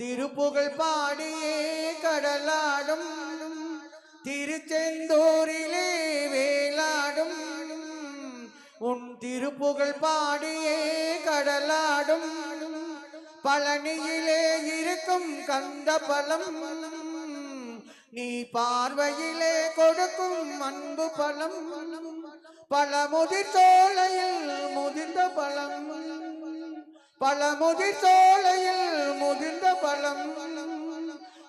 திருப்புகழ் பாடியே கடலாடும் திருச்செந்தூரிலே வேலாடும் உன் திருப்புகழ் பாடியே கடலாடும் பழனியிலே இருக்கும் கந்த பலம் நீ பார்வையிலே கொடுக்கும் அன்பு பலம் பல முதிர் சோலையில் முதிர்ந்த பழம். பழமுதி சோலையில் முதிர்ந்த பழம்.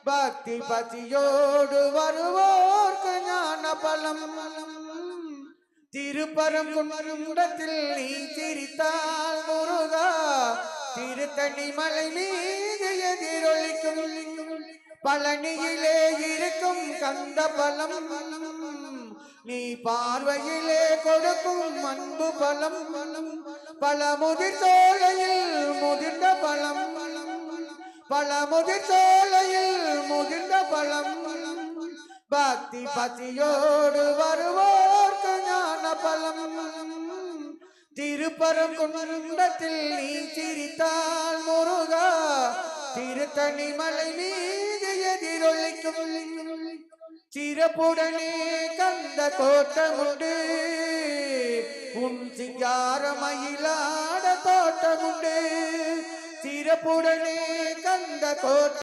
பக்தி பசியோடு வருவோர்க்கு ஞான பலம் திருப்பரங்குன்றத்தில் நீ சிரித்தால் முருகா திருத்தணி மலை மீது எதிரொலிக்கும். பழனியிலே இருக்கும் கந்த பலம் நீ பார்வையிலே கொடுக்கும் அன்பு பலம் பழமுதிர் சோலையில் முதிர்ந்த பழம். பழமுதிர் சோலையில் முதிர்ந்த பழம். பக்தி பசியோடு வருவோர்க்கு ஞான பலம் திருப்பரங்குன்றத்தில் நீ சிரித்தால் முருகா திருத்தணி மலை மீது எதிரொலிக்கும். சிறப்புடனே கந்த கோட்டமுண்டு உன் சிங்கார மயிலா தோட்டமுண்டு சிறப்புடனே கந்த கோட்ட